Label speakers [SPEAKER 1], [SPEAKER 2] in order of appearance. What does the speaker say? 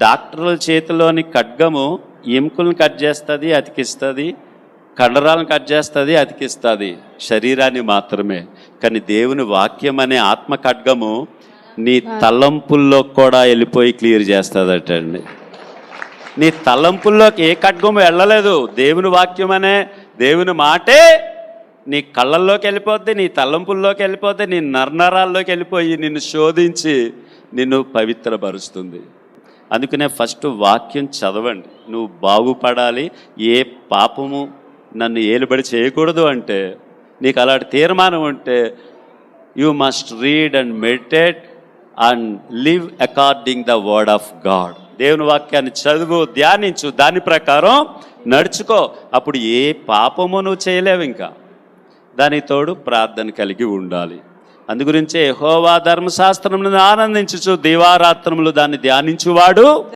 [SPEAKER 1] డాక్టర్ల చేతిలోని ఖడ్గము ఎముకలను కట్ చేస్తుంది అతికిస్తుంది కండరాలను కట్ చేస్తుంది అతికిస్తుంది. శరీరాన్ని మాత్రమే. కానీ దేవుని వాక్యం అనే ఆత్మ ఖడ్గము నీ తలంపుల్లో కూడా వెళ్ళిపోయి క్లియర్ చేస్తుందటండి. నీ తలంపుల్లోకి ఏ ఖడ్గము వెళ్ళలేదు. దేవుని వాక్యం అనే దేవుని మాటే నీ కళ్ళల్లోకి వెళ్ళిపోద్ది నీ తలంపుల్లోకి వెళ్ళిపోద్ది నీ నర్నరాల్లోకి వెళ్ళిపోయి నిన్ను శోధించి నిన్ను పవిత్రపరుస్తుంది. అందుకనే ఫస్ట్ వాక్యం చదవండి. నువ్వు బాగుపడాలి ఏ పాపము నన్ను ఏలుబడి చేయకూడదు అంటే నీకు అలాంటి తీర్మానం ఉంటే you must read and meditate and live according the word of God దేవుని వాక్యాన్ని చదువు ధ్యానించు. దాని ప్రకారం నడుచుకో. అప్పుడు ఏ పాపము నువ్వు చేయలేవు ఇంకా. దాని తోడు ప్రార్థన కలిగి ఉండాలి. అందుగురించే హోవా ధర్మశాస్త్రములను ఆనందించుచు దివారాత్రములు దాన్ని ధ్యానించువాడు.